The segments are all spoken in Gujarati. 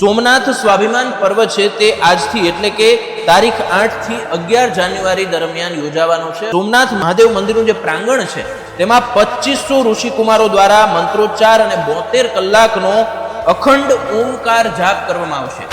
સોમનાથ સ્વાભિમાન પર્વ છે તે આજથી એટલે કે તારીખ આઠથી અગિયાર જાન્યુઆરી દરમિયાન યોજાવાનો છે. સોમનાથ મહાદેવ મંદિરનું જે પ્રાંગણ છે, તેમાં પચીસો ઋષિકુમારો દ્વારા મંત્રોચ્ચાર અને બોતેર કલાકનો અખંડ ઓમકાર જાપ કરવામાં આવશે.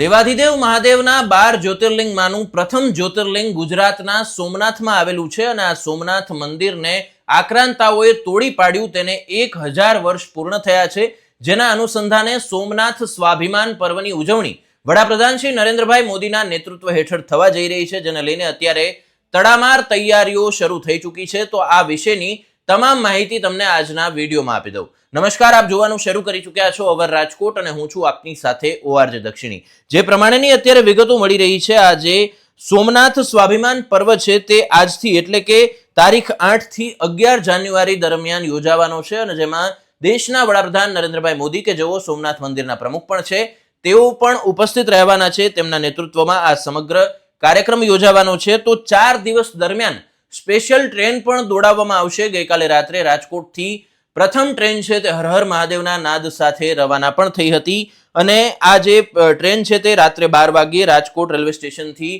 દેવાધિદેવ મહાદેવના બાર જ્યોતિર્લિંગમાંનું પ્રથમ જ્યોતિર્લિંગ ગુજરાતના સોમનાથમાં આવેલું છે અને આ સોમનાથ મંદિરને આક્રાંતાઓએ તોડી પાડ્યું. તેને એક હજાર વર્ષ પૂર્ણ થયા છે. જેના અનુસંધાને સોમનાથ સ્વાભિમાન પર્વની ઉજવણી વડાપ્રધાન શ્રી નરેન્દ્રભાઈ મોદીના નેતૃત્વ હેઠળ થવા જઈ રહી છે, જેને લઈને અત્યારે તડામાર તૈયારીઓ શરૂ થઈ ચૂકી છે. તો આ વિશેની તમામ માહિતી તમને આજના વિડીયોમાં આપી દઉં. નમસ્કાર, આપ જોવાનું શરૂ કરી ચૂક્યા છો અવર રાજકોટ અને હું છું આપની સાથે ઓઆરજે દક્ષિણી. જે પ્રમાણેની અત્યારે વિગતો મળી રહી છે, આજે સોમનાથ સ્વાભિમાન પર્વ છે તે આજથી એટલે કે તારીખ આઠથી અગિયાર જાન્યુઆરી દરમિયાન યોજાવાનો છે અને જેમાં દેશના વડાપ્રધાન નરેન્દ્રભાઈ મોદી કે જેઓ સોમનાથ મંદિરના પ્રમુખ પણ છે, તેઓ પણ ઉપસ્થિત રહેવાના છે, તેમના નેતૃત્વમાં આ સમગ્ર કાર્યક્રમ યોજાવાનો છે. તો ચાર દિવસ દરમિયાન સ્પેશિયલ ટ્રેન પણ દોડાવવામાં આવશે. ગઈકાલે રાત્રે રાજકોટથી પ્રથમ ટ્રેન છે તે હર હર મહાદેવના નાદ સાથે રવાના પણ થઈ હતી અને આ જે ટ્રેન છે તે રાત્રે બાર વાગ્યે રાજકોટ રેલવે સ્ટેશનથી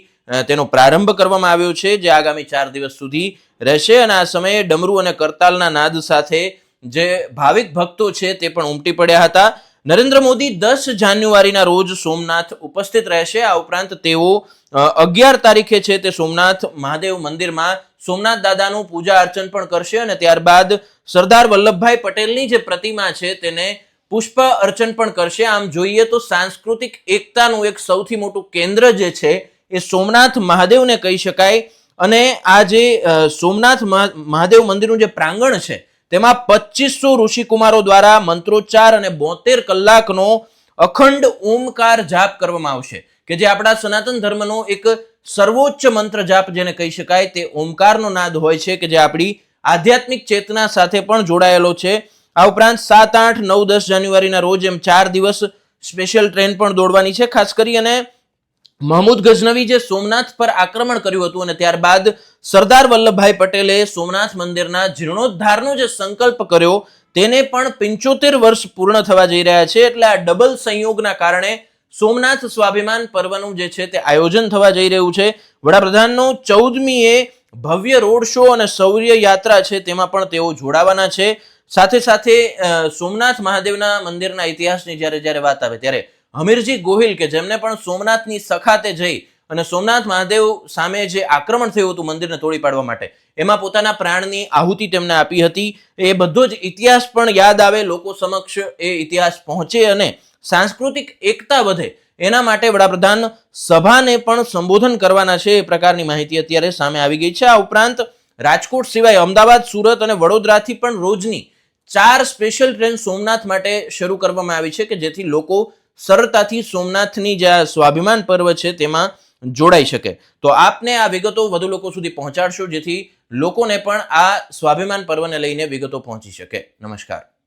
તેનો પ્રારંભ કરવામાં આવ્યો છે, જે આગામી ચાર દિવસ સુધી રહેશે અને આ સમયે ડમરુ અને કરતાલના નાદ સાથે જે ભાવિક ભક્તો છે તે પણ ઉમટી પડ્યા હતા. નરેન્દ્ર મોદી દસ જાન્યુઆરીના રોજ સોમનાથ ઉપસ્થિત રહેશે. આ ઉપરાંત તેઓ અગિયાર તારીખે છે તે સોમનાથ મહાદેવ મંદિરમાં સોમનાથ દાદાનું પૂજા અર્ચન પણ કરશે અને ત્યારબાદ સરદાર વલ્લભભાઈ પટેલની જે પ્રતિમા છે તેને પુષ્પ અર્ચન પણ કરશે. આમ જોઈએ તો સાંસ્કૃતિક એકતાનું એક સૌથી મોટું કેન્દ્ર જે છે એ સોમનાથ મહાદેવને કહી શકાય. અને આ જે સોમનાથ મહા- મહાદેવ મંદિરનું જે પ્રાંગણ છે તેમાં પચીસો ઋષિકુમારો દ્વારા મંત્રોચ્ચાર અને બોતેર કલાકનો અખંડ ઓમકાર જાપ કરવામાં આવશે, કે જે આપણા સનાતન ધર્મનો એક સર્વોચ્ચ મંત્ર જાપ જેને કહી શકાય, તે ઓમકારનો નાદ હોય છે, કે જે આપણી આધ્યાત્મિક ચેતના સાથે પણ જોડાયેલો છે. આ ઉપરાંત સાત, આઠ, નવ, દસ જાન્યુઆરીના રોજ એમ ચાર દિવસ સ્પેશિયલ ટ્રેન પણ દોડવાની છે, ખાસ કરી અને મહમૂદ ગઝનવી જે સોમનાથ પર આક્રમણ કર્યું હતું અને ત્યારબાદ સરદાર વલ્લભભાઈ પટેલે સોમનાથ મંદિરના જીર્ણોદ્ધારનો જે સંકલ્પ કર્યો, તેને પણ પંચોતેર વર્ષ પૂર્ણ થવા જઈ રહ્યા છે. એટલે આ ડબલ સંયોગના કારણે સોમનાથ સ્વાભિમાન પર્વનું જે છે તે આયોજન થવા જઈ રહ્યું છે. વડાપ્રધાનનો ચૌદમી એ ભવ્ય રોડ શો અને શૌર્ય યાત્રા છે તેમાં પણ તેઓ જોડાવાના છે. સાથે સાથે સોમનાથ મહાદેવના મંદિરના ઇતિહાસની જ્યારે જ્યારે વાત આવે ત્યારે હમીરજી ગોહિલ કે જેમને પણ સોમનાથની સખાતે જઈ અને સોમનાથ મહાદેવ સામે જે આક્રમણ થયું હતું મંદિરને તોડી પાડવા માટે, એમાં પોતાના પ્રાણની આહુતિ તેમને આપી હતી. એ બધો જ ઇતિહાસ પણ યાદ આવે, લોકો સમક્ષ એ ઇતિહાસ પહોંચે અને સાંસ્કૃતિક એકતા વધે, એના માટે વડાપ્રધાન સભાને પણ સંબોધન કરવાના છે એ પ્રકારની માહિતી અત્યારે સામે આવી ગઈ છે. આ ઉપરાંત રાજકોટ સિવાય અમદાવાદ, સુરત અને વડોદરાથી પણ રોજની ચાર સ્પેશિયલ ટ્રેન સોમનાથ માટે શરૂ કરવામાં આવી છે કે જેથી લોકો સરળતાથી સોમનાથની જે સ્વાભિમાન પર્વ છે તેમાં જોડાઈ શકે. તો આપને આ વિગતો વધુ લોકો સુધી પહોંચાડશો, જેથી લોકોને પણ આ સ્વાભિમાન પર્વને લઈને વિગતો પહોંચી શકે. નમસ્કાર.